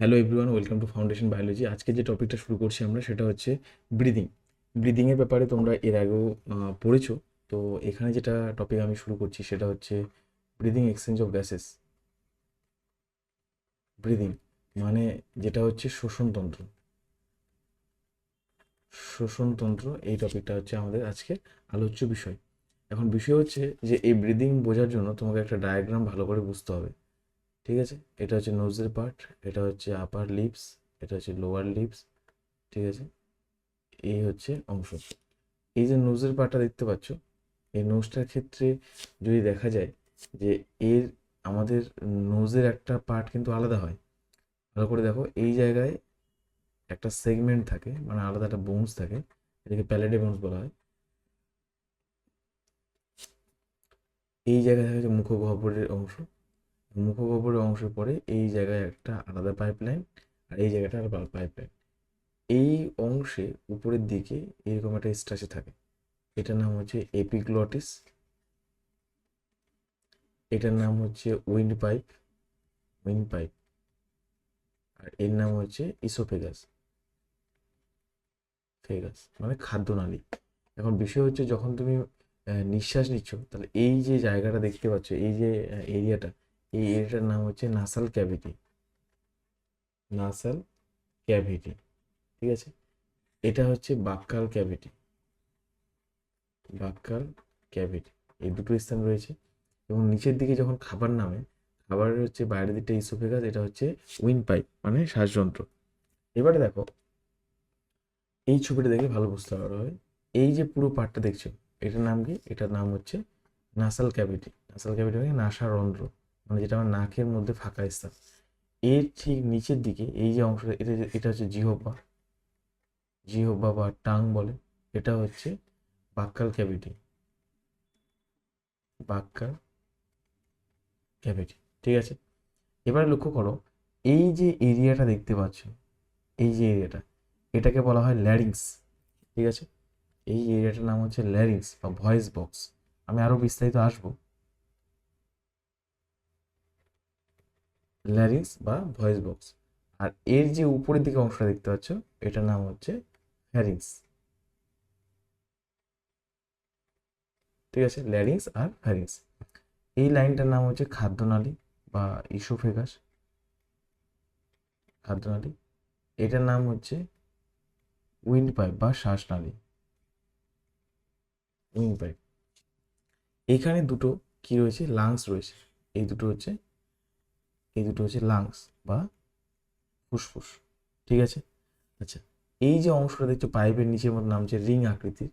Hello everyone welcome to foundation biology আজকে যে টপিকটা শুরু করছি আমরা, সেটা হচ্ছে ব্রিদিং। ব্রিদিংয়ের ব্যাপারে তোমরা এর আগেও পড়েছো। তো এখানে যেটা টপিক আমি শুরু করছি, সেটা হচ্ছে breathing exchange of gases. Breathing মানে যেটা হচ্ছে শোষণতন্ত্র শোষণতন্ত্র এই টপিকটা হচ্ছে আমাদের আজকে আলোচ্য বিষয়। এখন বিষয় হচ্ছে যে এই ব্রিদিং বোঝার জন্য তোমাকে একটা ডায়াগ্রাম ভালো করে বুঝতে হবে। ঠিক আছে? এটা হচ্ছে নোজের পার্ট এটা হচ্ছে আপার লিপস এটা হচ্ছে লোয়ার লিপস ঠিক আছে? এই হচ্ছে অংশ। এই যে নোজের পার্টটা দেখতে পাচ্ছ, এই নোজটার ক্ষেত্রে যদি দেখা যায় যে এর আমাদের নোজের একটা পার্ট কিন্তু আলাদা হয়, ভালো করে দেখো, এই জায়গায় একটা সেগমেন্ট থাকে মানে আলাদা একটা বোনস থাকে, এটাকে প্যালেডে বোনস বলা হয়। এই জায়গায় দেখা যাচ্ছে মুখগহ্বরের অংশ। মুখগহ্বরের অংশ পড়ে এই জায়গায় একটা আলাদা পাইপলাইন আর এই জায়গাটা আলাদা পাইপলাইন এই অংশে উপরের দিকে এরকম একটা স্ট্রাচে থাকে। এটার নাম হচ্ছে এপিগ্লটিস এটার নাম হচ্ছে উইন্ড পাইপ উইন্ড পাইপ আর এর নাম হচ্ছে ইসোফেগাস ফেগাস মানে খাদ্যনালী এখন বিষয় হচ্ছে যখন তুমি নিঃশ্বাস নিচ্ছ, তাহলে এই যে জায়গাটা দেখতে পাচ্ছ, এই যে এরিয়াটা এই এরিয়াটার নাম হচ্ছে নাসাল ক্যাভিটি নাসাল ক্যাভিটি ঠিক আছে? এটা হচ্ছে বাক্কাল ক্যাভিটি বাক্কাল ক্যাভিটি এই দুটো স্থান রয়েছে। এবং নিচের দিকে যখন খাবার নামে, খাবারের হচ্ছে বাইরের দিকটা ইসোফেগাস, এটা হচ্ছে উইন পাইপ মানে শ্বাসযন্ত্র। এবারে দেখো, এই ছবিটা দেখে ভালো বুঝতে পারা হয় এই যে পুরো পার্টটা দেখছ, এটার নাম কি? এটার নাম হচ্ছে নাসাল ক্যাভিটি নাসাল ক্যাভিটি মানে নাসারন্ধ্র। মানে যেটা আমার নাকের মধ্যে ফাঁকা স্থান। এর ঠিক নিচের দিকে এই যে অংশটা, এটা এটা হচ্ছে জিহব্বা জিহব্বা বা টাং বলে। এটা হচ্ছে বাক্কাল ক্যাভিটি। বাক্কাল ক্যাভিটি। ঠিক আছে? এবারে লক্ষ্য করো, এই যে এরিয়াটা দেখতে পাচ্ছ, এই যে এরিয়াটা, এটাকে বলা হয় ল্যারিংস। ঠিক আছে? এই এরিয়াটার নাম হচ্ছে ল্যারিংস বা ভয়েস বক্স। আমি আরও বিস্তারিত আসব। ল্যারিংস বা ভয়েস বক্স আর এর যে উপরের দিকে অংশটা দেখতে পাচ্ছ, এটার নাম হচ্ছে হ্যারিংস ঠিক আছে ল্যারিংস আর হ্যারিংস এই লাইনটার নাম হচ্ছে খাদ্যনালী বা ইসোফেগাস। খাদ্যনালী। এটার নাম হচ্ছে উইন্ড পাইপ বা শ্বাসনালী। উইন্ড পাইপ এখানে দুটো কি রয়েছে? লাংস রয়েছে। এই দুটো হচ্ছে এই দুটো হচ্ছে লাংস বা ফুসফুস, ঠিক আছে? আচ্ছা এই যে অংশটা দেখছ পাইপের নিচের মতো নামছে রিং আকৃতির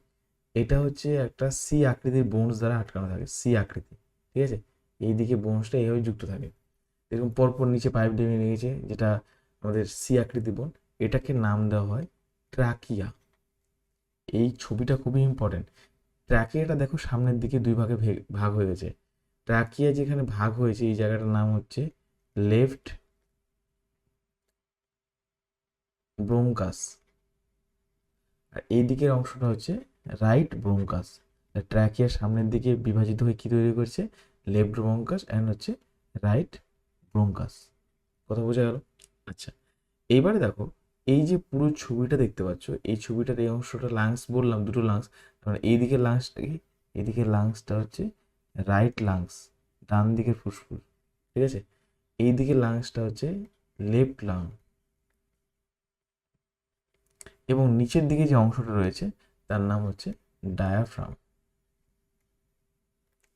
এটা হচ্ছে একটা সি আকৃতির বোনস দ্বারা আটকানো থাকে সি আকৃতি, ঠিক আছে? এই দিকে বোনসটা এইভাবে যুক্ত থাকে। এরকম পরপর নিচে পাইপ ডেমে নিয়েছে যেটা আমাদের সি আকৃতি বোন এটাকে নাম দেওয়া হয় ট্রাকিয়া এই ছবিটা খুবই ইম্পর্টেন্ট ট্রাকিয়াটা দেখো সামনের দিকে দুই ভাগে ভাগ হয়ে গেছে। ট্রাকিয়া যেখানে ভাগ হয়েছে, এই জায়গাটার নাম হচ্ছে লেফট ব্রোঙ্কাস আর এই দিকের অংশটা হচ্ছে রাইট ব্রোঙ্কাস ট্র্যাকিয়ার সামনের দিকে বিভাজিত হয়ে কি তৈরি করছে? লেফট ব্রোঙ্কাস অ্যান্ড হচ্ছে রাইট ব্রোঙ্কাস কথা বোঝা গেল? আচ্ছা এইবারে দেখো, এই যে পুরো ছবিটা দেখতে পাচ্ছ, এই ছবিটার এই অংশটা লাংস বললাম, দুটো লাংস মানে এই দিকের লাংসটা কি? এই দিকের লাংসটা হচ্ছে রাইট লাংস ডান দিকের ফুসফুস, ঠিক আছে? এই দিকে লাংসটা হচ্ছে লেফট লাং এবং নিচের দিকে যে অংশটা রয়েছে, তার নাম হচ্ছে ডায়াফ্রাম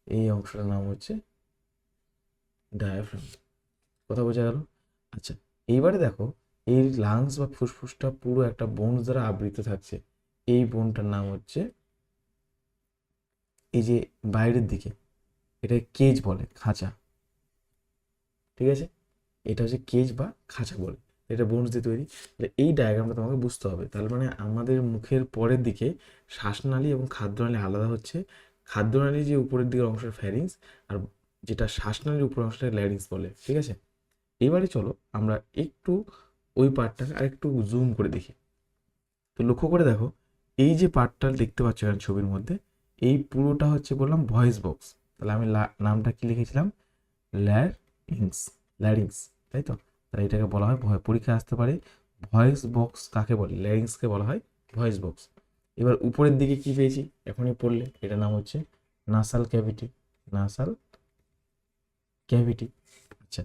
এই অংশটার নাম হচ্ছে ডায়াফ্রাম কথা বোঝা গেল? আচ্ছা এইবারে দেখো, এই লাংস বা ফুসফুসটা পুরো একটা বোনস দ্বারা আবৃত থাকছে। এই বোনটার নাম হচ্ছে, এই যে বাইরের দিকে এটা কেজ বলে, খাঁচা। ঠিক আছে? এটা হচ্ছে কেজ বা খাঁচা বলে। এটা বোনস দিয়ে তৈরি। তাহলে এই ডায়াগ্রামটা তোমাকে বুঝতে হবে। তাহলে মানে আমাদের মুখের পরের দিকে শ্বাসনালী এবং খাদ্যনালী আলাদা হচ্ছে। খাদ্যনালী যে উপরের দিকের অংশ ফ্যারিংস আর যেটা শ্বাসনালীর উপরের অংশটা ল্যারিংস বলে। ঠিক আছে? এবারে চলো আমরা একটু ওই পার্টটাকে আর একটু জুম করে দেখি। তো লক্ষ্য করে দেখো, এই যে পার্টটা দেখতে পাচ্ছ এখানে ছবির মধ্যে, এই পুরোটা হচ্ছে বললাম ভয়েস বক্স তাহলে আমি নামটা কি লিখেছিলাম? ল্যারিংস ল্যারিংস তাই তো আর এটাকে বলা হয় ভয়, পরীক্ষায় আসতে পারে ভয়েস বক্স কাকে বলে? ল্যারিংসকে বলা হয় ভয়েস বক্স এবার উপরের দিকে কি পেয়েছি? এখনই পড়লে এটার নাম হচ্ছে নাসাল ক্যাভিটি নাসাল ক্যাভিটি আচ্ছা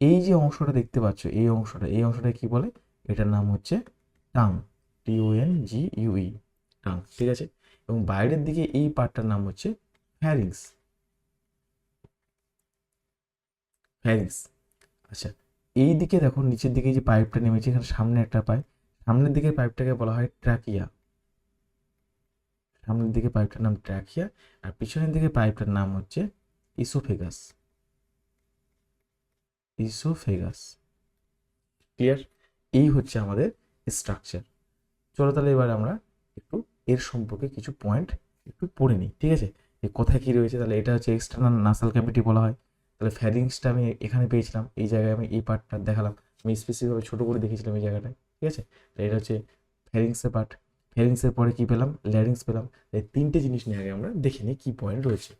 এই যে অংশটা দেখতে পাচ্ছ, এই অংশটা এই অংশটা কি বলে? এটার নাম হচ্ছে tongue T O N G U E tongue ঠিক আছে? এবং বাইরের দিকে এই পার্টটার নাম হচ্ছে ফ্যারিংস ফ্যারিংস আচ্ছা এই দিকে দেখো, নিচের দিকে যে পাইপটা নেমেছে, এখানে সামনে একটা পাইপ সামনের দিকে পাইপটাকে বলা হয় ট্র্যাকিয়া সামনের দিকে পাইপটার নাম ট্র্যাকিয়া আর পিছনের দিকে পাইপটার নাম হচ্ছে ইসোফেগাস ইসোফেগাস ক্লিয়ার এই হচ্ছে আমাদের স্ট্রাকচার চলো তাহলে এবার আমরা একটু এর সম্পর্কে কিছু পয়েন্ট একটু পড়ে নিই, ঠিক আছে? যে কোথায় কী রয়েছে, তাহলে এটা হচ্ছে এক্সটার্নাল নাসাল ক্যাভিটি বলা হয়। তাহলে ফ্যারিংসটা আমি এখানে পেয়েছিলাম, এই জায়গায় আমি এই পার্টটা দেখালাম। আমি স্পেসিফিকভাবে ছোটো করে দেখেছিলাম এই জায়গাটায়, ঠিক আছে? এটা হচ্ছে ফ্যারিংসের পার্ট ফ্যারিংসের পরে কী পেলাম? ল্যারিংস পেলাম। এই তিনটে জিনিস নিয়ে আগে আমরা দেখে নিই কী পয়েন্ট রয়েছে।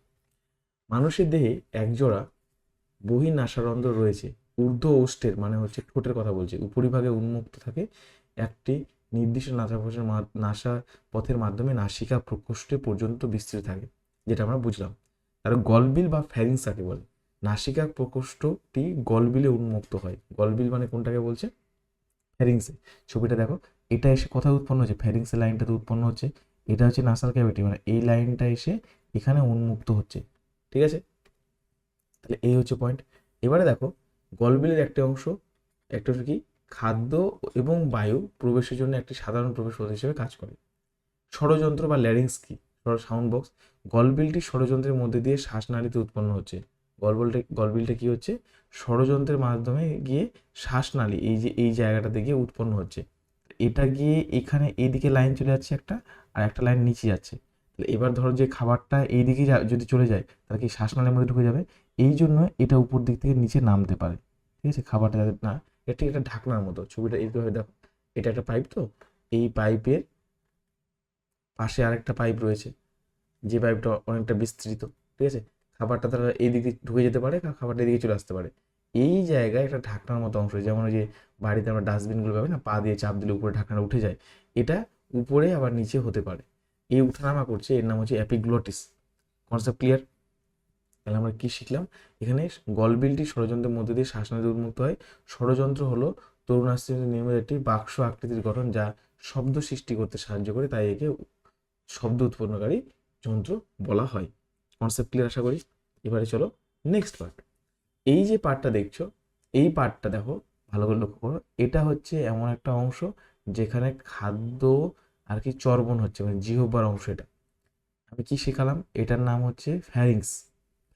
মানুষের দেহে একজোড়া বহির নাসারন্ধ্র রয়েছে। ঊর্ধ্ব ওষ্ঠের মানে হচ্ছে ঠোঁটের কথা বলছে। উপরিভাগে উন্মুক্ত থাকে একটি নির্দিষ্ট নাসাপথের নাসা পথের মাধ্যমে নাসিকা প্রকোষ্ঠে পর্যন্ত বিস্তৃত থাকে, যেটা আমরা বুঝলাম। আর গলবিল বা ফ্যারিংস কাকে বলে? নাসিকা প্রকোষ্ঠটি গলবিলে উন্মুক্ত হয়। গলবিল মানে কোনটাকে বলছে? ফ্যারিংসে ছবিটা দেখো। এটা এসে কোথায় উৎপন্ন হচ্ছে? ফ্যারিংসের লাইনটাতে উৎপন্ন হচ্ছে। এটা হচ্ছে নাসাল ক্যাভিটি মানে এই লাইনটা এসে এখানে উন্মুক্ত হচ্ছে। ঠিক আছে? তাহলে এই হচ্ছে পয়েন্ট এবারে দেখো, গলবিলের একটা অংশ, একটা হচ্ছে কি? খাদ্য এবং বায়ু প্রবেশের জন্য একটি সাধারণ প্রবেশ পথ হিসেবে কাজ করে। ষড়যন্ত্র বা ল্যারিংস কি? সাউন্ড বক্স গলবিলটি ষড়যন্ত্রের মধ্যে দিয়ে শ্বাসনালীতে উৎপন্ন হচ্ছে। গলবিলটা গলবিলটা কি হচ্ছে? ষড়যন্ত্রের মাধ্যমে গিয়ে শ্বাসনালী এই যে, এই জায়গাটাতে গিয়ে উৎপন্ন হচ্ছে। এটা গিয়ে এখানে এইদিকে লাইন চলে যাচ্ছে একটা, আর একটা লাইন নিচে যাচ্ছে। এবার ধরো যে খাবারটা এইদিকে যদি চলে যায়, তাহলে কি শ্বাসনালীর মধ্যে ঢুকে যাবে? এই জন্য এটা উপর দিক থেকে নিচে নামতে পারে। ঠিক আছে? খাবারটা যাতে না, এটা একটা ঢাকনার মতো। ছবিটা এইভাবে দেখো। এটা একটা পাইপ তো? এই পাইপের পাশে আরেকটা পাইপ রয়েছে। যে পাইপটা অনেকটা বিস্তৃত। ঠিক আছে? খাবারটা তারা এই দিকে ঢুকে যেতে পারে খাবারটা এদিকে চলে আসতে পারে। এই জায়গায় একটা ঢাকনার মতো অংশ যেমন ওই যে বাড়িতে আমরা ডাস্টবিনগুলো পাবে না, পা দিয়ে চাপ দিলে উপরে ঢাকনাটা উঠে যায়, এটা উপরে আবার নিচে হতে পারে। এই উঠানামা করছে, এর নাম হচ্ছে অ্যাপিগ্লোটিস কনসেপ্ট ক্লিয়ার তাহলে আমরা কি শিখলাম? এখানে গলবিলটি ষড়যন্ত্রের মধ্যে দিয়ে শ্বাসনালী উন্মুক্ত হয়। ষড়যন্ত্র হলো তরুণাস্থিত নির্মিত একটি বাক্স আকৃতির গঠন যা শব্দ সৃষ্টি করতে সাহায্য করে, তাই একে শব্দ উৎপন্নকারী যন্ত্র বলা হয়। কনসেপ্ট ক্লিয়ার আশা করি। এবারে চলো নেক্সট পার্ট এই যে পার্টটা দেখছ, এই পার্টটা দেখো, ভালো করে লক্ষ্য করো। এটা হচ্ছে এমন একটা অংশ যেখানে খাদ্য আর কি চর্বণ হচ্ছে মানে জিহ্বার অংশ এটা। আমি কি শেখালাম? এটার নাম হচ্ছে ফ্যারিংস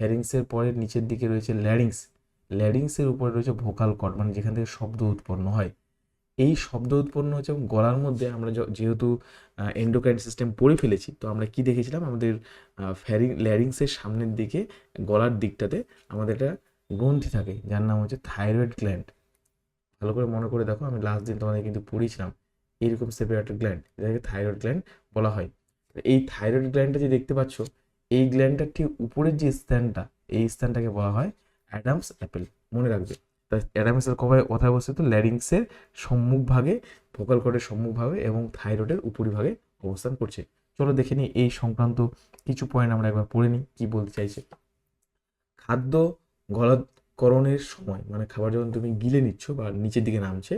ফ্যারিংসের পরে নিচের দিকে রয়েছে ল্যারিংস ল্যারিংসের উপরে রয়েছে ভোকাল কর্ড মানে যেখান থেকে শব্দ উৎপন্ন হয়। এই শব্দ উৎপন্ন হচ্ছে এবং গলার মধ্যে আমরা যেহেতু এন্ডোক্রাইন সিস্টেম পড়ে ফেলেছি, তো আমরা কি দেখেছিলাম? আমাদের ফ্যারিং ল্যারিংসের সামনের দিকে গলার দিকটাতে আমাদের একটা গ্রন্থি থাকে, যার নাম হচ্ছে থাইরয়েড গ্ল্যান্ড ভালো করে মনে করে দেখো, আমি লাস্ট দিন তোমাদের কিন্তু পড়িয়েছিলাম এইরকম সেপারেটেড গ্ল্যান্ড এটাকে থাইরয়েড গ্ল্যান্ড বলা হয়। এই থাইরয়েড গ্ল্যান্ডটা যে দেখতে পাচ্ছ, এই গ্ল্যান্ডটার ঠিক উপরের যে স্থানটা, এই স্থানটাকে বলা হয় অ্যাডামস অ্যাপেল মনে রাখবে। তা অ্যাডামসের কভারে বলছে তো, ল্যারিংসের সম্মুখভাগে, ভোকাল কর্ডের সম্মুখভাগে এবং থাইরয়েডের উপরিভাগে অবস্থান করছে। চলো দেখে নিই এই সংক্রান্ত কিছু পয়েন্ট আমরা একবার পড়ে নিই, কী বলতে চাইছে। খাদ্য গলাকরণের সময় মানে খাবার যখন তুমি গিলে নিচ্ছ বা নিচের দিকে নামছে,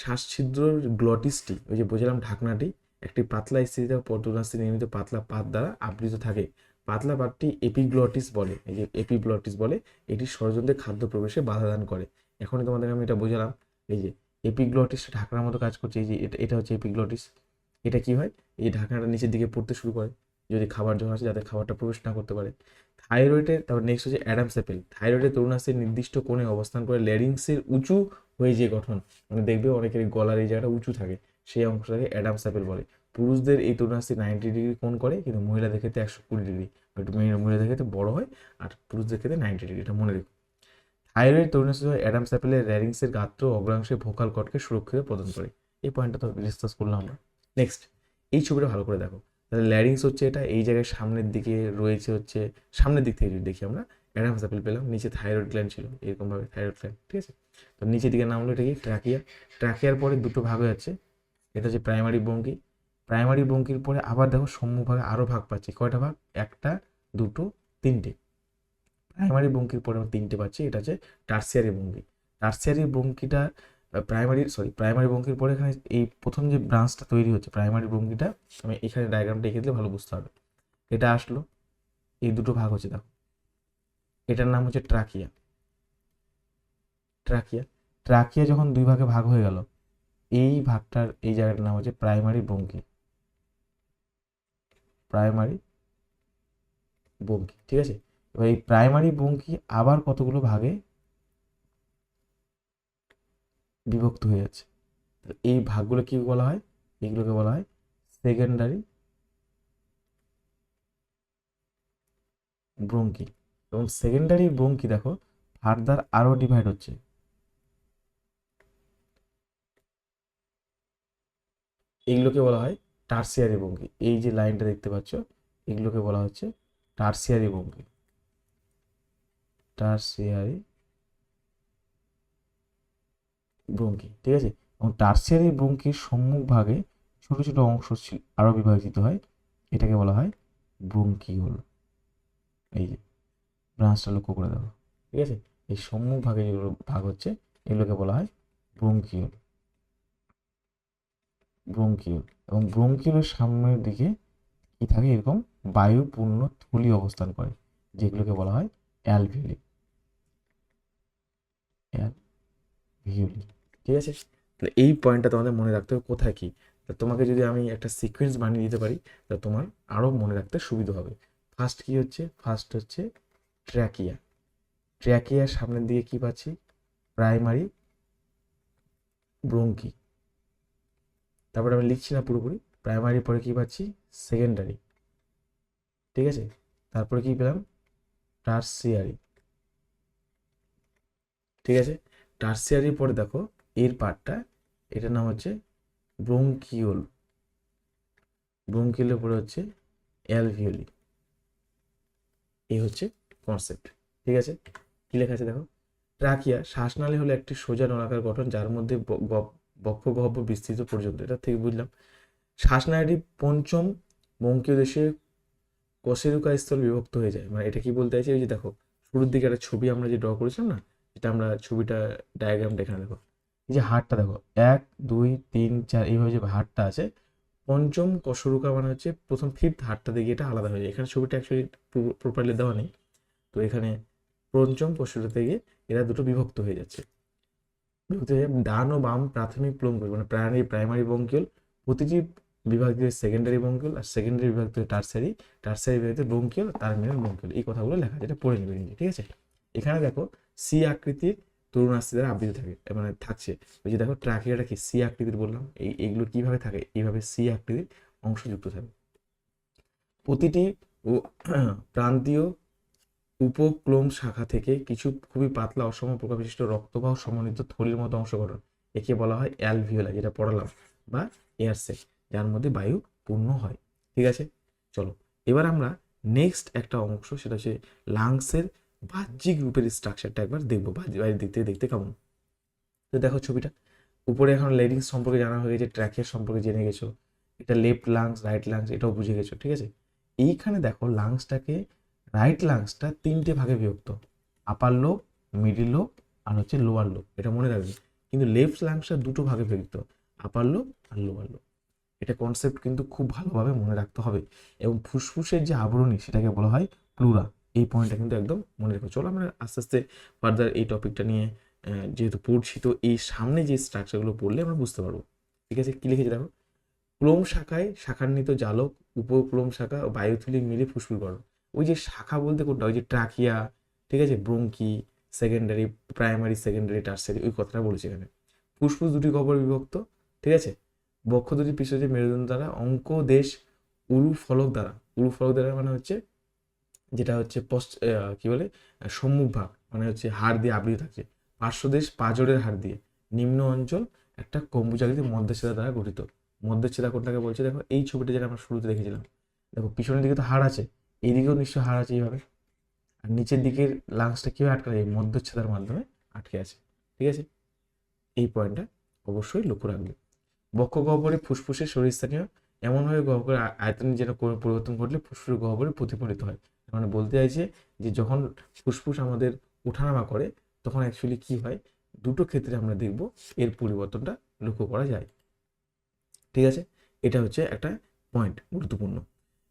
শ্বাসছিদ্রর গ্লটিসটি, ওই যে বোঝালাম ঢাকনাটি, একটি পাতলা স্থিতিতে পর্দনাস্থি নির্মিত পাতলা পাত দ্বারা আবৃত থাকে। পাতলা পাতটি এপিগ্লটিস বলে, এই যে এপিগ্লটিস বলে, এটি ষড়যন্ত্রে খাদ্য প্রবেশে বাধা দান করে। এখনই তোমাদের আমি এটা বোঝালাম, এই যে এপিগ্লটিসটা ঢাকনার মতো কাজ করছে, এই যে এটা এটা হচ্ছে এপিগ্লটিস এটা কি হয়? এই ঢাকনাটা নিচের দিকে পড়তে শুরু করে, যদি খাবার যখন আসে যাতে খাবারটা প্রবেশ না করতে পারে। থাইরয়েডের তারপর নেক্সট হচ্ছে অ্যাডামস অ্যাপেল থাইরয়েডের তরুণাস্থির নির্দিষ্ট কোণে অবস্থান করে ল্যারিংসের উঁচু হয়ে যে গঠন মানে দেখবে অনেকের গলার এই জায়গাটা উঁচু থাকে, সেই অংশটাকে অ্যাডামস অ্যাপেল বলে। পুরুষদের এই তরুণাস্থি নাইনটি ডিগ্রি কোণ করে, কিন্তু মহিলাদের ক্ষেত্রে একশো কুড়ি ডিগ্রি মেয়ে- মহিলাদের ক্ষেত্রে বড় হয়, আর পুরুষদের ক্ষেত্রে নাইনটি ডিগ্রি এটা মনে রেখো। থাইরয়েড তরুণাস্থি অ্যাডামস অ্যাপেলের র্যারিংসের গাত্র অগ্রাংশে ভোকাল কটকে সুরক্ষিত প্রদান করে। এই পয়েন্টটা তো ডিসকাস করলাম আমরা। নেক্সট এই ছবিটা ভালো করে দেখো। তাহলে ল্যারিংস হচ্ছে এটা, এই জায়গায় সামনের দিকে রয়েছে হচ্ছে, সামনের দিক থেকে যদি দেখি আমরা, অ্যাডাম অ্যাপেল পেলাম, নিচে থাইরয়েড গ্ল্যান্ড ছিল, এরকমভাবে থাইরয়েড গ্ল্যান্ড ঠিক আছে? তো নিচের দিকে নামলো এটা কি ট্র্যাকিয়া ট্র্যাকিয়ার পরে দুটো ভাগ হয়ে যাচ্ছে, এটা হচ্ছে প্রাইমারি বঙ্কি প্রাইমারি বঙ্কির পরে আবার দেখো সম্মুখভাগে আরও ভাগ পাচ্ছি, কয়টা ভাগ? একটা, দুটো, তিনটে। প্রাইমারি বঙ্কির পরে আমরা তিনটে পাচ্ছি এটা হচ্ছে টার্সিয়ারি বঙ্কি টার্সিয়ারি বঙ্কিটা প্রাইমারি সরি প্রাইমারি বঙ্কির পরে এখানে এই প্রথম যে ব্রাঞ্চটা তৈরি হচ্ছে প্রাইমারি বঙ্কিটা আমি এখানে ডায়াগ্রামটা এঁকে দিলে ভালো বুঝতে হবে এটা আসলো এই দুটো ভাগ হচ্ছে দেখো। এটার নাম হচ্ছে ট্রাকিয়া ট্রাকিয়া ট্রাকিয়া যখন দুই ভাগে ভাগ হয়ে গেল এই ভাগটার এই জায়গাটার নাম হচ্ছে প্রাইমারি বঙ্কি প্রাইমারি বঙ্কি ঠিক আছে? এবার এই প্রাইমারি বঙ্কি আবার কতগুলো ভাগে বিভক্ত হয়ে যাচ্ছে? এই ভাগগুলো কি বলা হয়? এগুলোকে বলা হয় সেকেন্ডারি ব্রঙ্কি এবং সেকেন্ডারি ব্রঙ্কি দেখো ফার্দার আরও ডিভাইড হচ্ছে। এইগুলোকে বলা হয় টার্সিয়ারি বঙ্কি। এই যে লাইনটা দেখতে পাচ্ছ, এগুলোকে বলা হচ্ছে টার্সিয়ারি বঙ্কি। টার্সিয়ারি ব্রঙ্কি ঠিক আছে? এবং টার্সিয়ারি ব্রঙ্কির সম্মুখ ভাগে ছোট ছোট অংশ আরও বিভাজিত হয়, এটাকে বলা হয় ব্রঙ্কিওল এই যে, ব্রাঞ্চটা লক্ষ্য করে দেখো, ঠিক আছে? এই সম্মুখ ভাগে যেগুলো ভাগ হচ্ছে, এগুলোকে বলা হয় ব্রঙ্কিওল ব্রঙ্কিওল এবং ব্রঙ্কিওলের সামনের দিকে কি থাকে? এরকম বায়ুপূর্ণ থলি অবস্থান করে, যেগুলোকে বলা হয় অ্যালভিওলি। ঠিক আছে? তাহলে এই পয়েন্টটা তোমাদের মনে রাখতে হবে কোথায় কি? তা তোমাকে যদি আমি একটা সিকোয়েন্স বানিয়ে দিতে পারি, তা তোমার আরও মনে রাখতে সুবিধা হবে। ফার্স্ট কি হচ্ছে? ফার্স্ট হচ্ছে ট্র্যাকিয়া ট্র্যাকিয়ার সামনের দিকে কি পাচ্ছি? প্রাইমারি ব্রঙ্কি তারপরে আমি লিখছি না পুরোপুরি। প্রাইমারি পরে কি পাচ্ছি? সেকেন্ডারি ঠিক আছে? তারপরে কি পেলাম? টার্সিয়ারি ঠিক আছে? টার্সিয়ারির পরে দেখো, এর পার্টটা এটার নাম হচ্ছে ব্রঙ্কিওল ব্রঙ্কিওলের পরে হচ্ছে অ্যালভিওলি এই হচ্ছে কনসেপ্ট ঠিক আছে? কি লেখা আছে দেখো? ট্রাকিয়া শ্বাসনালী হলো একটি সোজা নলাকার গঠন যার মধ্যে বক্ষগহ্বর বিস্তৃত পর্যন্ত। এটা থেকে বুঝলাম। শ্বাসনালীটি পঞ্চম বঙ্কীয় দেশে কশেরুকা স্থল বিভক্ত হয়ে যায়। মানে এটা কি বলতে চাইছে? ওই যে দেখো, শুরুর দিকে একটা ছবি আমরা যে ড্র করেছিলাম না যেটা আমরা ছবিটা ডায়াগ্রামটা এখানে দেখো। এই যে হাটটা দেখো, এক, দুই, তিন, চার, এইভাবে যে হাটটা আছে, পঞ্চম কশরুকা মানে হচ্ছে প্রথম ফিফথ হাটটা দিকে এটা আলাদা হয়ে যায়। এখানে ছবিটা অ্যাকচুয়ালি প্রপারলি দেওয়া নেই। তো এখানে পঞ্চম কশরুকা থেকে এরা দুটো বিভক্ত হয়ে যাচ্ছে। বিভক্ত হয়ে ডান ও বাম প্রাথমিক প্লঙ্কুল মানে প্রাইমারি প্রাইমারি বঙ্কিল প্রতিটি বিভাগ দিয়ে সেকেন্ডারি বঙ্কিল আর সেকেন্ডারি বিভাগ থেকে টার্সারি টার্সারি বিভাগ থেকে ব্রঙ্কিউল টার্মিনাল বঙ্কিল এই কথাগুলো লেখা যেটা পড়ে নেবে ঠিক আছে? এখানে দেখো সি আকৃতির তরুণাস্থি দ্বারা আবৃত থাকে মানে থাকছে। ওই যে দেখো ট্রাকিয়াটা কি? সি আকৃতির বললাম, এই এগুলো কীভাবে থাকে? এইভাবে সি আকৃতির অংশ যুক্ত থাকে। প্রতিটি প্রান্তীয় উপক্লোম শাখা থেকে কিছু খুবই পাতলা অসম প্রকার বিশিষ্ট রক্তবাহ সমন্বিত থলির মতো অংশ গঠন একে বলা হয় অ্যালভিওলা, যেটা পড়ালাম, বা এয়ারসেক যার মধ্যে বায়ু পূর্ণ হয়। ঠিক আছে? চলো, এবার আমরা নেক্সট একটা অংশ, সেটা হচ্ছে লাংসের বাহ্যিক রূপের স্ট্রাকচারটা একবার দেখব। বাইরে দেখতে দেখতে কেমন? তো দেখো ছবিটা। উপরে এখন লেডিংস সম্পর্কে জানা হয়ে গেছে ট্র্যাকের সম্পর্কে জেনে গেছো। এটা লেফট লাংস রাইট লাংস এটাও বুঝে গেছো, ঠিক আছে? এইখানে দেখো লাংসটাকে রাইট লাংসটা তিনটে ভাগে বিভক্ত। আপার লোব মিডিল লোব আর হচ্ছে লোয়ার লোব এটা মনে রাখবে। কিন্তু লেফট লাংসটা দুটো ভাগে বিভক্ত আপার লোব আর লোয়ার লোব এটা কনসেপ্ট কিন্তু খুব ভালোভাবে মনে রাখতে হবে। এবং ফুসফুসের যে আবরণী, সেটাকে বলা হয় প্লুরা এই পয়েন্টটা কিন্তু একদম মনে রেখো। চলো আমরা আস্তে আস্তে ফার্দার এই টপিকটা নিয়ে যেহেতু পড়ছি, তো এই সামনে যে স্ট্রাকচারগুলো পড়লে আমরা বুঝতে পারব। ঠিক আছে? কী লিখেছি দেখো? ক্লোম শাখায় শাখান্বিত জালক উপক্লোম শাখা ও বায়ুথলি মিলে ফুসফুস গঠন ওই যে শাখা বলতে কোনটা? ওই যে ট্রাকিয়া, ঠিক আছে? Bronchi secondary primary secondary tertiary ওই কথাটা বলেছি এখানে। ফুসফুস দুটি গহ্বর বিভক্ত, ঠিক আছে? বক্ষ দুটি পিছনে মেরুদণ্ড দ্বারা অঙ্ক দেশ উরু ফলক দ্বারা। উরু ফলক দ্বারা মানে হচ্ছে যেটা হচ্ছে পশ্চ কি বলে আহ, সম্মুখ ভাগ মানে হচ্ছে হাড় দিয়ে আবৃত থাকছে। পার্শ্বদেশ পাজরের হাড় দিয়ে নিম্ন অঞ্চল একটা কম্বুজাকৃতি মধ্যচ্ছেদা দ্বারা গঠিত। মধ্যচ্ছেদা কোনটাকে বলছে? দেখো এই ছবিটা যেটা আমরা শুরুতে দেখেছিলাম। দেখো পিছনের দিকে তো হাড় আছে এইদিকেও নিশ্চয় হাড় আছে এইভাবে। আর নিচের দিকের লাংসটা কীভাবে আটকে এই মধ্যচ্ছেদার মাধ্যমে আটকে আছে। ঠিক আছে? এই পয়েন্টটা অবশ্যই লক্ষ্য রাখবে। বক্ষ গহ্বরে ফুসফুসের শরীরস্থানীয় এমনভাবে গহ্বরের আয়তনে যেন পরিবর্তন ঘটলে ফুসফুস গহ্বরে প্রতিফলিত হয়। মানে বলতে চাইছে যে যখন ফুসফুস আমাদের ওঠানামা করে, তখন অ্যাকচুয়ালি কি হয়? দুটো ক্ষেত্রে আমরা দেখব এর পরিবর্তনটা লক্ষ্য করা যায়। ঠিক আছে? এটা হচ্ছে একটা পয়েন্ট গুরুত্বপূর্ণ।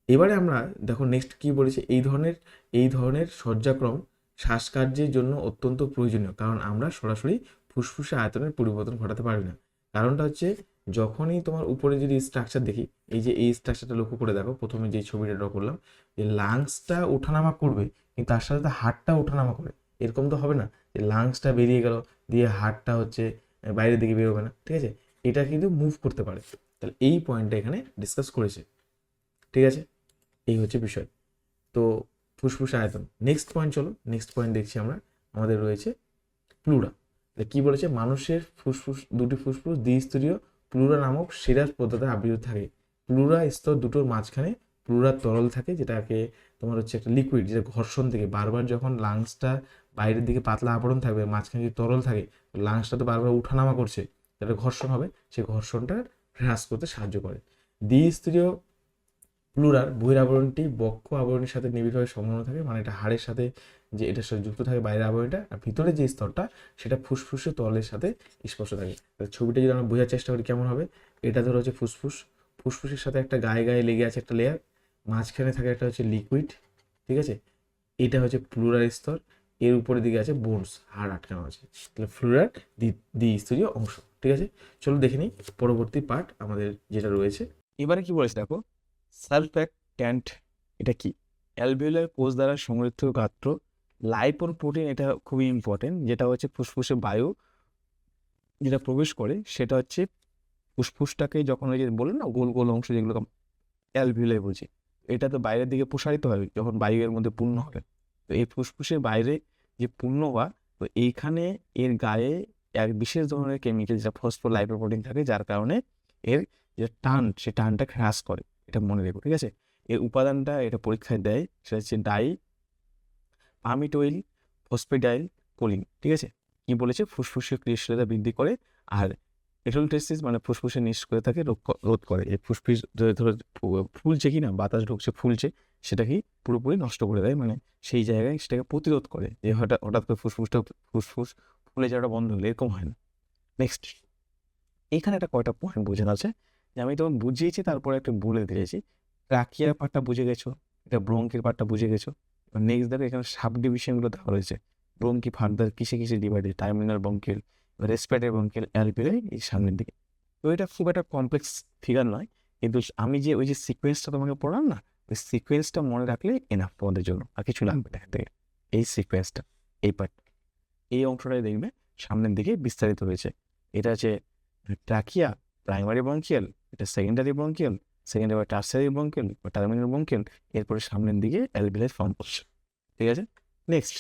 এবারে আমরা দেখো নেক্সট কি বলেছে? এই ধরনের এই ধরনের শয্যাক্রম শ্বাসকার্যের জন্য অত্যন্ত প্রয়োজনীয়, কারণ আমরা সরাসরি ফুসফুসে আয়তনের পরিবর্তন ঘটাতে পারি না। কারণটা হচ্ছে যখনই তোমার উপরে যদি স্ট্রাকচার দেখি, এই যে এই স্ট্রাকচারটা লক্ষ্য করে দেখো, প্রথমে যে ছবিটা ড্র করলাম, যে লাংসটা ওঠানামা করবে, কিন্তু তার সাথে হার্টটা ওঠানামা করে। এরকম তো হবে না যে লাংসটা বেরিয়ে গেল, দিয়ে হার্টটা হচ্ছে বাইরের দিকে বেরোবে না, ঠিক আছে? এটা কিন্তু মুভ করতে পারে। তাহলে এই পয়েন্টটা এখানে ডিসকাস করেছে। ঠিক আছে? এই হচ্ছে বিষয়। তো ফুসফুস আয়তন। নেক্সট পয়েন্ট চলো নেক্সট পয়েন্ট দেখছি আমরা। আমাদের রয়েছে প্লুরা কি বলেছে? মানুষের ফুসফুস, দুটি ফুসফুস দ্বিস্তরীয় প্লুরা নামক সিরাজ পদ্ধতিতে আবৃত থাকে। প্লুরা স্তর দুটোর মাঝখানে প্লুরা তরল থাকে, যেটাকে তোমার হচ্ছে একটা লিকুইড যেটা ঘর্ষণ থেকে। বারবার যখন লাংসটা বাইরের দিকে পাতলা আবরণ থাকবে, মাঝখানে যদি তরল থাকে লাংসটা তো বারবার উঠানামা করছে যেটা ঘর্ষণ হবে। সেই ঘর্ষণটা হ্রাস করতে সাহায্য করে। দ্বিস্তরীয় প্লুরার বহিরাবরণটি বক্ষ আবরণের সাথে নিবিড়ভাবে সংলগ্ন থাকে মানে এটা হাড়ের সাথে যে এটার সাথে যুক্ত থাকে বাইরের আবরণটা, আর ভিতরে যে স্তরটা, সেটা ফুসফুসে তলের সাথে স্পর্শ থাকে। ছবিটা যদি আমরা বোঝার চেষ্টা করি কেমন হবে, এটা ধরো হচ্ছে ফুসফুস। ফুসফুসের সাথে একটা গায়ে গায়ে লেগে আছে একটা লেয়ার মাঝখানে থাকে একটা হচ্ছে লিকুইড ঠিক আছে? এটা হচ্ছে প্লুরার স্তর, এর উপরের দিকে আছে বোনস হাড় আটকানো আছে। তাহলে ফ্লুরার দ্বি, দ্বিস্তরীয় অংশ, ঠিক আছে? চলো দেখে নিই পরবর্তী পার্ট আমাদের যেটা রয়েছে। এবারে কি বলেছে দেখো? সালফ্যাক্ট্যান্ট এটা কি? অ্যালভিওলার কোষ দ্বারা সমৃদ্ধ গাত্র লাইপন প্রোটিন এটা খুবই ইম্পর্টেন্ট যেটা হচ্ছে ফুসফুসে বায়ু যেটা প্রবেশ করে, সেটা হচ্ছে ফুসফুসটাকে যখন ওই যে বললেন না, গোল গোল অংশ যেগুলো অ্যালভিওলাই বলছি এটা তো বাইরের দিকে প্রসারিত হয়, যখন বায়ু এর মধ্যে পূর্ণ হবে। তো এই ফুসফুসের বাইরে যে পূর্ণ হওয়া, তো এইখানে এর গায়ে এক বিশেষ ধরনের কেমিক্যাল যেটা ফসফোলাইপোপ্রোটিন থাকে, যার কারণে এর যে টান, সে টানটা হ্রাস করে, এটা মনে রেখো, ঠিক আছে? এর উপাদানটা এটা পরীক্ষায় দেয়, সেটা হচ্ছে ডাই পামিটোইল ফসফেডাইল, কোলিন, ঠিক আছে? কি বলেছে? ফুসফুসের ক্রিয়াশীলতা বৃদ্ধি করে আর এটোলটেসিস মানে ফুসফুসে নিষ্ক্রিয় থাকে রোধ করে। এই ফুসফুস ধরো ফুলছে কি না? বাতাস ঢুকছে, ফুলছে, সেটাকেই পুরোপুরি নষ্ট করে দেয়। মানে সেই জায়গায় সেটাকে প্রতিরোধ করে। যে হঠাৎ হঠাৎ করে ফুসফুসটা, ফুসফুস ফুলে যাওয়াটা বন্ধ হলে এরকম হয় না। নেক্সট এখানে একটা কয়টা পয়েন্ট বোঝানো আছে। যে আমি তখন বুঝিয়েছি, তারপরে একটা বলে দিয়েছি। ট্রাকিয়ার পার্টটা বুঝে গেছো? এটা ব্রঙ্কের পার্টটা বুঝে গেছো? নেক্সট দেখো এখানে সাব ডিভিশনগুলো দেওয়া রয়েছে। ব্রঙ্কি ফার্দার, কিসে কিসে divided terminal bronchiole respiratory bronchiole অ্যালপিরে এই সামনের দিকে। তো এটা খুব একটা কমপ্লেক্স ফিগার নয়, কিন্তু আমি যে ওই যে সিকোয়েন্সটা তোমাকে পড়াম না, ওই সিকোয়েন্সটা মনে রাখলে এনাফ তোমাদের জন্য, আর কিছু লাগবে এখান থেকে। এই সিকোয়েন্সটা এই পার্ট এই অংশটাই দেখবে, সামনের দিকে বিস্তারিত হয়েছে। এটা হচ্ছে ট্রাকিয়া প্রাইমারি ব্রঙ্কিয়াল এটা সেকেন্ডারি ব্রঙ্কিয়াল সেকেন্ডারি বা টার্সারি ব্রঙ্কিয়াল বা টার্মিনাল ব্রঙ্কিয়াল এরপরে সামনের দিকে অ্যালভিলাই ফর্ম করছে ঠিক আছে? নেক্সট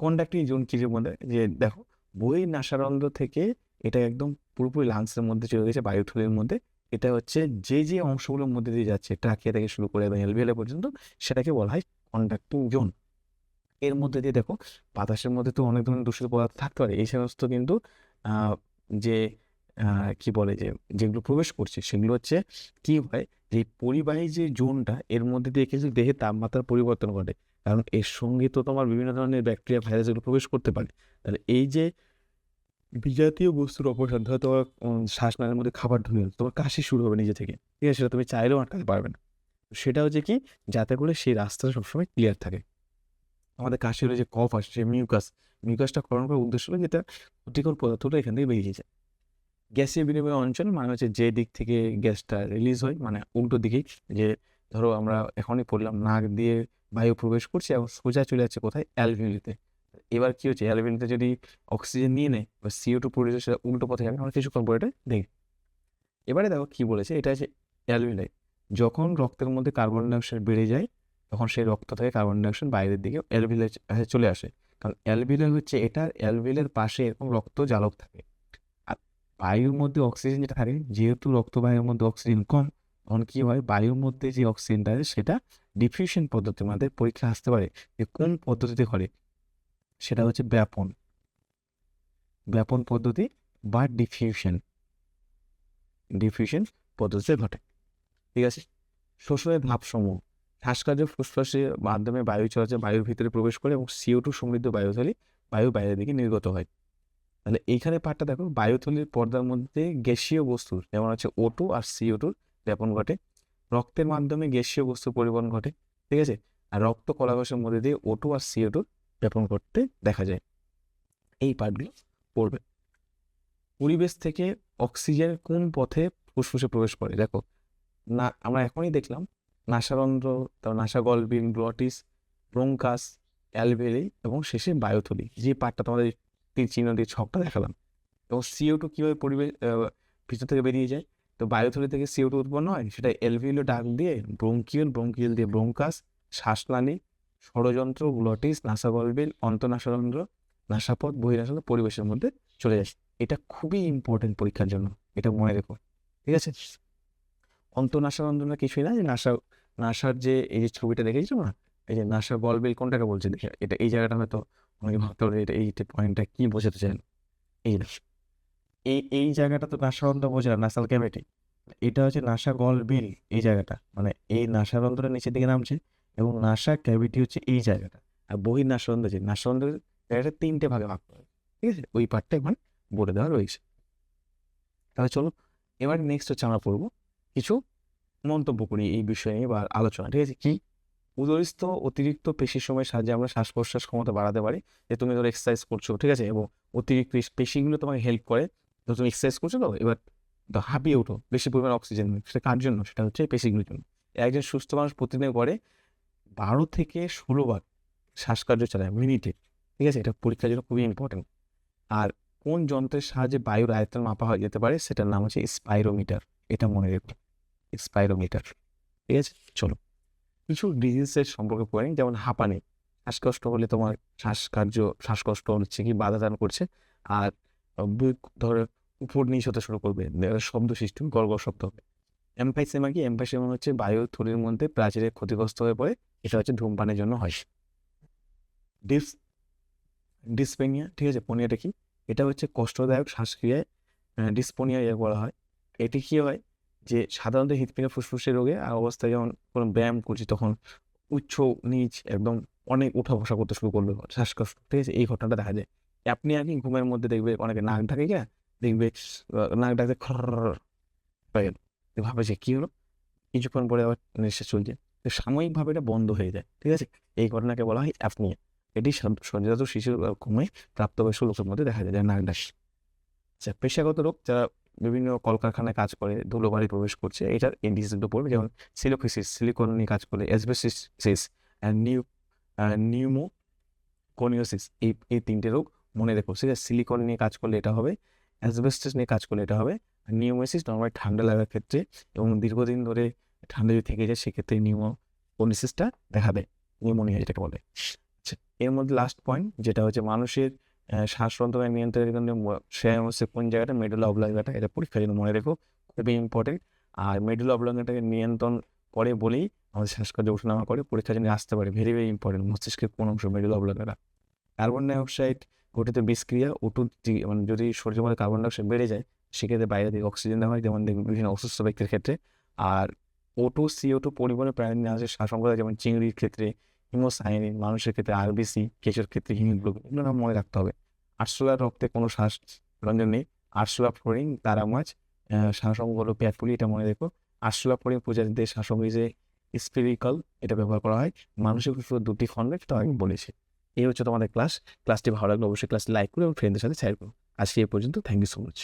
কন্ডাক্টিং জোন কিছু মধ্যে যে দেখো বই নাসারন্ধ্র থেকে এটা একদম পুরোপুরি লাংসের মধ্যে চলে গেছে, বায়ুথলির মধ্যে। এটা হচ্ছে যে যে অংশগুলোর মধ্যে দিয়ে যাচ্ছে ট্রাকিয়া থেকে শুরু করে একদম অ্যালভিলাই পর্যন্ত, সেটাকে বলা হয় কন্ডাক্টিং জোন এর মধ্যে দিয়ে দেখো, বাতাসের মধ্যে তো অনেক ধরনের দূষিত পদার্থ থাকতে পারে, এই সমস্ত কিন্তু যে কি বলে যে যেগুলো প্রবেশ করছে সেগুলো হচ্ছে কি হয় যে পরিবাহী যে জোনটা এর মধ্যে দিয়ে কিছু দেহে তাপমাত্রার পরিবর্তন ঘটে। কারণ এর সঙ্গে তো তোমার বিভিন্ন ধরনের ব্যাকটেরিয়া ভাইরাস এগুলো প্রবেশ করতে পারে। তাহলে এই যে বিজাতীয় বস্তুর অপসারণ ধরো তোমার উম, শ্বাস নালের মধ্যে খাবার ঢুকে তোমার কাশি শুরু হবে নিজে থেকে ঠিক আছে? সেটা তুমি চাইলেও আটকাতে পারবে না। সেটা হচ্ছে কি যাতে করে সেই রাস্তাটা সবসময় ক্লিয়ার থাকে। আমাদের কাশি হলে যে কফ আসছে মিউকাস মিউকাসটা করণ করার উদ্দেশ্য হলো যেটা ক্ষতিকর পদার্থটা এখান থেকে বেরিয়ে যায়। গ্যাসীয় বিনিময় অঞ্চল মানে হচ্ছে যে দিক থেকে গ্যাসটা রিলিজ হয় মানে উল্টো দিকেই যে ধরো আমরা এখনই পড়লাম নাক দিয়ে বায়ু প্রবেশ করছে এবং সোজা চলে যাচ্ছে কোথায়? অ্যালভিউলিতে এবার কি হচ্ছে? অ্যালভিউলিতে যদি অক্সিজেন নিয়ে নেয়, বা সিও টু প্রডিউস সেটা উল্টো পথে যাবে। আমরা কিছুক্ষণ পরে এটা দেখি। এবারে দেখো কি বলেছে? এটা হচ্ছে অ্যালভিউলাই যখন রক্তের মধ্যে কার্বন ডাইঅক্সাইড বেড়ে যায়, তখন সেই রক্ত থেকে কার্বন ডাইঅক্সাইড বাইরের দিকে অ্যালভিলাই চলে আসে। কারণ অ্যালভিলাই হচ্ছে এটার অ্যালভিলের পাশে এরকম রক্ত জালক থাকে। বায়ুর মধ্যে অক্সিজেন যেটা থাকে, যেহেতু রক্ত বায়ুর মধ্যে অক্সিজেন কম, তখন কি হয়? বায়ুর মধ্যে যে অক্সিজেনটা আছে, সেটা ডিফিউশন পদ্ধতির আমাদের পরীক্ষা আসতে পারে যে কোন পদ্ধতিতে করে। সেটা হচ্ছে ব্যাপন। ব্যাপন পদ্ধতি বা ডিফিউশন ডিফিউশন পদ্ধতিতে ঘটে। ঠিক আছে? শোষণের ধাপসমূহ। শ্বাসকার্য ফুসফুসের মাধ্যমে বায়ু চলাচল বায়ুর ভিতরে প্রবেশ করে এবং সিও টু সমৃদ্ধ বায়ুথলি বায়ু বাইরের দিকে নির্গত হয়। তাহলে এইখানে পার্টটা দেখো বায়ুথলির পর্দার মধ্যে গ্যাসীয় বস্তু যেমন হচ্ছে ও টু আর সিও টুর ব্যাপন ঘটে। রক্তের মাধ্যমে গ্যাসীয় বস্তু পরিবহন ঘটে ঠিক আছে? আর রক্ত কলাকোষের মধ্যে দিয়ে ও টু আর সিও টুর ব্যাপন করতে দেখা যায়। এই পার্টগুলো পড়বে। পরিবেশ থেকে অক্সিজেন কোন পথে ফুসফুসে প্রবেশ করে? দেখো না আমরা এখনই দেখলাম নাসারন্ধ্র তারপর নাসা নাসাগলবিন গ্লটিস ব্রঙ্কাস অ্যালভেলি এবং শেষে বায়ুথলি। যে পার্টটা তোমাদের তিন চিহ্ন দিয়ে ছকটা দেখালাম। এবং সিও টু কীভাবে পরিবেশ ভিতর থেকে বেরিয়ে যায়? তো বায়োথলি থেকে সিও টু উৎপন্ন হয়, সেটা এলভিলো ডাক দিয়ে ব্রঙ্কিউল ব্রঙ্কিউল দিয়ে ব্রঙ্কাস, শ্বাসনালী, ষড়যন্ত্র গ্লটিস নাসাগলবিন অন্তনাসারন্ধ্র, নাসাপথ বহিরাসন্ধ্র পরিবেশের মধ্যে চলে যায়। এটা খুবই ইম্পর্টেন্ট পরীক্ষার জন্য, এটা মনে রেখো, ঠিক আছে? অন্তনাসারন্ধ্রটা কিছুই না, যে নাসা, নাসার যে, এই যে ছবিটা দেখেছ না? এই যে নাসা বলবিল কোনটাকে বলছে দেখে, এটা এই জায়গাটা হয়তো এই পয়েন্টটা বোঝাতে চান? এই এই এই জায়গাটা তো নাসারন্ধ্র বোঝা না নাসাল এটা হচ্ছে নাসা গলবিল এই জায়গাটা। মানে এই নাসারন্ধ্রটা নিচের দিকে নামছে এবং নাসা ক্যাভিটি হচ্ছে এই জায়গাটা। আর জায়গাটা তিনটে ভাগে ভাগ করা ঠিক আছে? ওই পার্টটা এখন বলে দেওয়া রয়েছে। তাহলে চলো এবার নেক্সট হচ্ছে আমরা পড়ব কিছু মন্তব্য করি এই বিষয়ে নিয়ে বা আলোচনা, ঠিক আছে? কি উদরিস্থ অতিরিক্ত পেশির সময় সাহায্যে আমরা শ্বাস প্রশ্বাস ক্ষমতা বাড়াতে পারি। যে তুমি ধরো এক্সারসাইজ করছ, ঠিক আছে? এবং অতিরিক্ত পেশিগুলো তোমাকে হেল্প করে। তো তুমি এক্সারসাইজ করছ তো, এবার হাঁপিয়ে ওঠো, বেশি পরিমাণ অক্সিজেন। সেটা কার জন্য? সেটা হচ্ছে পেশিগুলোর জন্য। একজন সুস্থ মানুষ প্রতিদিন করে বারো থেকে ষোলো বার শ্বাসকার্য চালায় মিনিটে ঠিক আছে? এটা পরীক্ষার জন্য খুবই ইম্পর্টেন্ট আর কোন যন্ত্রের সাহায্যে বায়ুর আয়তন মাপা হয়ে যেতে পারে, সেটার নাম হচ্ছে স্পাইরোমিটার এটা মনে রেখো স্পাইরোমিটার ঠিক আছে? চলো। কিছু ডিজিজের সম্পর্কে পড়ে যেমন হাঁপানি। শ্বাসকষ্ট হলে তোমার শ্বাসকার্য, শ্বাসকষ্ট হচ্ছে কি বাধা দান করছে। আর বুক ধরো উপর নিচ হতে শুরু করবে শব্দ গড় গড় শব্দ হবে। এম্পাইসেমা কি? এম্পাইসেমা হচ্ছে বায়ু থলির মধ্যে প্রাচীরে ক্ষতিগ্রস্ত হয়ে পড়ে, এটা হচ্ছে ধূমপানের জন্য হয়। ডিস, ডিসপেনিয়া, ঠিক আছে, পনিয়াটা কি? এটা হচ্ছে কষ্টদায়ক শ্বাসক্রিয়ায় ডিসপোনিয়া ইয়ে বলা হয়। এটি কি হয়? যে সাধারণত হৃদপিণ্ডের ফুসফুসের রোগে অবস্থায় যখন কোনো ব্যায়াম করছি তখন উচ্চ নিচ একদম অনেক উঠা বসা করতে শুরু করবে শ্বাসকষ্ট। ঠিক আছে? এই ঘটনাটা দেখা যায়। আপনি আর কি ঘুমের মধ্যে দেখবে অনেকে নাক ঢাকে গিয়া দেখবে নাক ডাকতে খর গেল ভাবে যে কী হলো? কিছুক্ষণ পরে আবার নিঃশ্বাস চলছে। তো সাময়িকভাবে এটা বন্ধ হয়ে যায়। ঠিক আছে? এই ঘটনাকে বলা হয় অ্যাপনিয়া এটি সঞ্জাত শিশুর ঘুমে প্রাপ্তবয়স্ক লোকের মধ্যে দেখা যায় নাক ডাক। আচ্ছা পেশাগত রোগ যারা বিভিন্ন কলকারখানায় কাজ করে ধুলোবাড়ি প্রবেশ করছে। এটার ডিজিজগুলো পড়বে যেমন সিলোফিসিস সিলিকন নিয়ে কাজ করলে অ্যাসবেসিস নিউ নিউমো কোনিওসিস এই এই তিনটে রোগ মনে রেখো আছে? সিলিকন নিয়ে কাজ করলে এটা হবে, অ্যাসবেস্টাস নিয়ে কাজ করলে এটা হবে নিউমোসিস নর্মালি ঠান্ডা লাগার ক্ষেত্রে এবং দীর্ঘদিন ধরে ঠান্ডা যদি থেকে যায়, সেক্ষেত্রে নিউমো কোনিসিসটা দেখা দেয় নিউমোনিয়া যেটাকে বলে। আচ্ছা এর মধ্যে লাস্ট পয়েন্ট যেটা হচ্ছে মানুষের আহ, শ্বাসযন্ত্রের নিয়ন্ত্রণের জন্য সে হচ্ছে কোন জায়গাটা মেডুল অবলাঙ্গাটা এটা পরীক্ষার জন্য মনে রেখো খুবই ইম্পর্টেন্ট আর মেডুল অবলাঙ্গাটাকে নিয়ন্ত্রণ করে বলেই আমাদের শ্বাসকার্য ওঠানামা করে পরীক্ষার জন্য আসতে পারে। ভেরি ভেরি ইম্পর্টেন্ট মস্তিষ্কের কোন অংশ মেডুল অবলাঙ্গাটা কার্বন ডাইঅক্সাইড গঠিত বিষক্রিয়া ওটু মানে যদি শরীরের মধ্যে কার্বন ডাইঅক্সাইড বেড়ে যায় সেক্ষেত্রে বাইরে থেকে অক্সিজেন দেওয়া হয়। যেমন বিভিন্ন অসুস্থ ব্যক্তির ক্ষেত্রে। আর ও টু সিও টু পরিমাণে প্রাণী আছে শ্বাসঙ্গতা যেমন চিংড়ির ক্ষেত্রে হিমোসাইনিন মানুষের ক্ষেত্রে আরবিসি কেঁচোর ক্ষেত্রে হিমোগ্লোবিন এগুলো মনে রাখতে হবে। আরশোলার রক্তে কোনো শ্বাস রঞ্জন নেই। আরশোলা ফ্লোরিন তারা মাছ শ্বাসঙ্গ হলো প্যাটপুলি এটা মনে রেখো। আরশোলা ফ্লোরিন প্রজাতিদের শ্বাসঙ্গ যে স্পেরিকাল এটা ব্যবহার করা হয়। মানুষের ক্ষেত্রে দুটি খণ্ডে সেটা আমি বলেছি। এই হচ্ছে তোমাদের ক্লাস। ক্লাসটি ভালো লাগলে অবশ্যই ক্লাসটি লাইক করো এবং ফ্রেন্ডদের সাথে শেয়ার করো। আজকে এই পর্যন্ত থ্যাংক ইউ সো মাচ